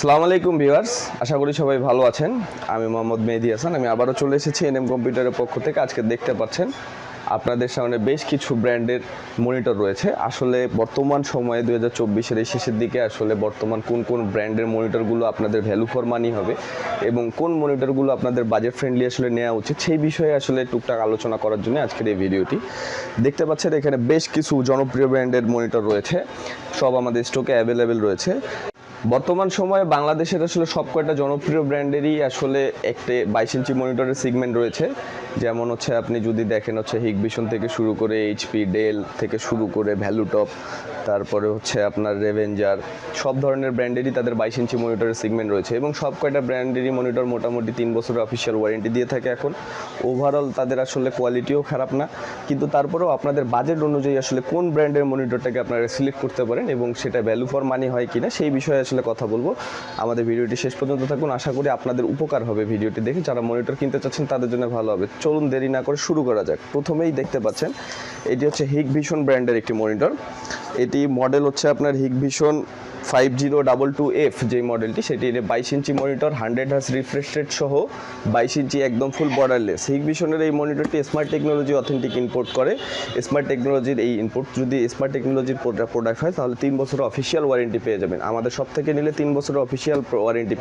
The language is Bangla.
সালাম আলাইকুম ভিউয়ার্স, আশা করি সবাই ভালো আছেন। আমি মোহাম্মদ মেহেদি হাসান, আমি আবারও চলে এসেছি এনএম কম্পিউটারের পক্ষ থেকে, আজকে দেখতে পাচ্ছেন আপনাদের সামনে বেশ কিছু ব্র্যান্ডের মনিটর রয়েছে। আসলে বর্তমান সময়ে দু হাজার চব্বিশের এই শেষের দিকে আসলে বর্তমান কোন কোন ব্র্যান্ডের মনিটরগুলো আপনাদের ভ্যালু ফর মানি হবে এবং কোন মনিটরগুলো আপনাদের বাজেট ফ্রেন্ডলি আসলে নেওয়া উচিত, সেই বিষয়ে আসলে টুকটাক আলোচনা করার জন্য আজকের এই ভিডিওটি। দেখতে পাচ্ছেন এখানে বেশ কিছু জনপ্রিয় ব্র্যান্ডের মনিটর রয়েছে, সব আমাদের স্টকে অ্যাভেলেবেল রয়েছে। বর্তমান সময়ে বাংলাদেশের আসলে সব কয়টা জনপ্রিয় ব্র্যান্ডেরই আসলে একটি বাইশ ইঞ্চি মনিটরের সিগমেন্ট রয়েছে। যেমন হচ্ছে আপনি যদি দেখেন হচ্ছে হিগভিশন থেকে শুরু করে এইচপি, ডেল থেকে শুরু করে ভ্যালুটপ তারপরে হচ্ছে আপনার রেভেঞ্জার, সব ধরনের ব্র্যান্ডেরই তাদের বাইশ ইঞ্চি মনিটরের সিগমেন্ট রয়েছে এবং সব কয়টা ব্র্যান্ডেরই মনিটর মোটামুটি তিন বছরের অফিসিয়াল ওয়ারেন্টি দিয়ে থাকে এখন। ওভারঅল তাদের আসলে কোয়ালিটিও খারাপ না, কিন্তু তারপরেও আপনাদের বাজেট অনুযায়ী আসলে কোন ব্র্যান্ডের মনিটরটাকে আপনারা সিলেক্ট করতে পারেন এবং সেটা ভ্যালু ফর মানি হয় কিনা সেই বিষয়ে আসলে কথা বলব। আমাদের ভিডিওটি শেষ পর্যন্ত থাকুন। আশা করি আপনাদের উপকার হবে ভিডিওটি দেখে। যারা মনিটর কিনতে চাচ্ছেন, তাদের জন্য ভালো হবে। চলুন দেরি না করে শুরু করা যাক। প্রথমেই দেখতে পাচ্ছেন, এটি হচ্ছে হিগ ভিশন ব্র্যান্ডের একটি মনিটর। এটি মডেল হচ্ছে আপনার Hikvision five zero double two F যে মডেলটি সেটি বাইশ ইঞ্চি monitor hundred hertz refresh rate সহ বাইশ ইঞ্চি একদম ফুল বর্ডারলেস হিগ ভিশনের এই মনিটরটি স্মার্ট টেকনোলজি অথেন্টিক ইনপোর্ট করে। স্মার্ট টেকনোলজির এই ইনপোর্ট যদি স্মার্ট টেকনোলজির প্রোডাক্ট হয়, তাহলে তিন বছরের অফিসিয়াল ওয়ারেন্টি পেয়ে যাবেন। আমাদের সব থেকে নিলে তিন বছরের অফিসিয়াল ওয়ারেন্টি